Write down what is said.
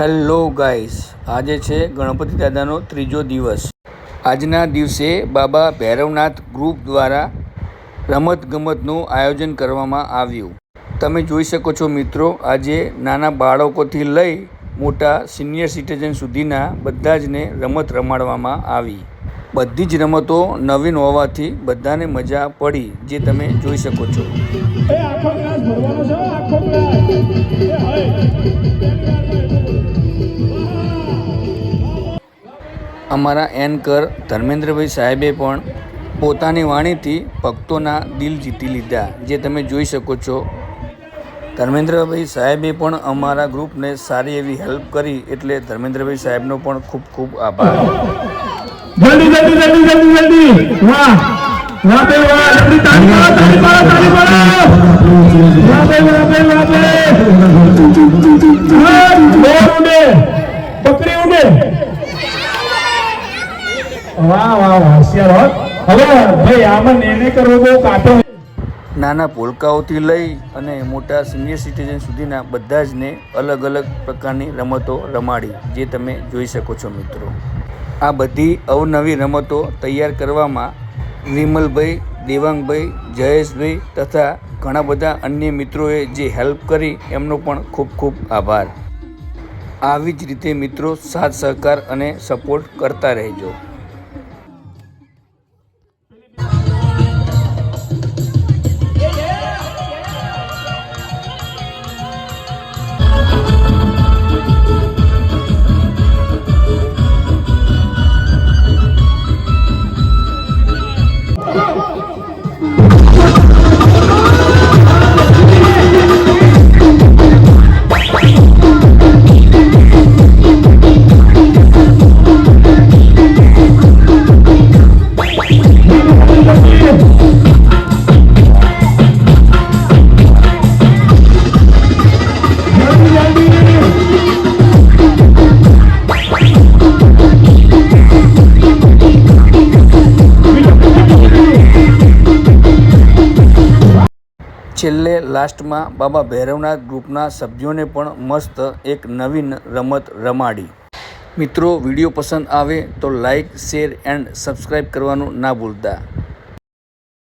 Hello guys, આજે છે ગણપતિ દાદાનો ત્રીજો દિવસ. આજના દિવસે બાબા ભૈરવનાથ ગ્રુપ દ્વારા રમતગમતનું આયોજન કરવામાં આવ્યું. તમે જોઈ શકો છો મિત્રો, આજે નાના બાળકોથી લઈ મોટા સિનિયર સિટીઝન સુધીના બધા જને રમત રમાડવામાં આવી. બધી જ રમતો નવીન હોવાથી બધાને મજા પડી, જે તમે જોઈ શકો છો. અમારા એન્કર ધર્મેન્દ્રભાઈ સાહેબે પણ પોતાની વાણીથી ભક્તોના દિલ જીતી લીધા, જે તમે જોઈ શકો છો. ધર્મેન્દ્રભાઈ સાહેબે પણ અમારા ગ્રુપને સારી એવી હેલ્પ કરી એટલે ધર્મેન્દ્રભાઈ સાહેબનો પણ ખૂબ ખૂબ આભાર. જલ્દી જલ્દી જલ્દી જલ્દી જલ્દી. વાહ વાહ બે, વાહ તાળી મારો તાળી મારો તાળી મારો વાહ બે વાહ બે વાહ, બે. નેને પોલકાઓથી લઈ અને મોટા સિનિયર સિટીઝન સુધીના બધા જને અલગ અલગ પ્રકારની રમતો રમાડી, જે તમે જોઈ શકો છો મિત્રો. આ બધી અવનવી રમતો તૈયાર કરવામાં વિમલભાઈ, દેવાંગભાઈ, જયેશભાઈ તથા ઘણા બધા અન્ય મિત્રોએ જે હેલ્પ કરી, એમનો પણ ખૂબ ખૂબ આભાર. આવી જ રીતે મિત્રો સાથ સહકાર અને સપોર્ટ કરતા રહેજો. છેલ્લે લાસ્ટમાં બાબા ભૈરવનાથ ગ્રુપના સભ્યોને પણ મસ્ત એક નવીન રમત રમાડી. મિત્રો, વીડિયો પસંદ આવે તો લાઈક, શેર એન્ડ સબસ્ક્રાઈબ કરવાનું ના ભૂલતા.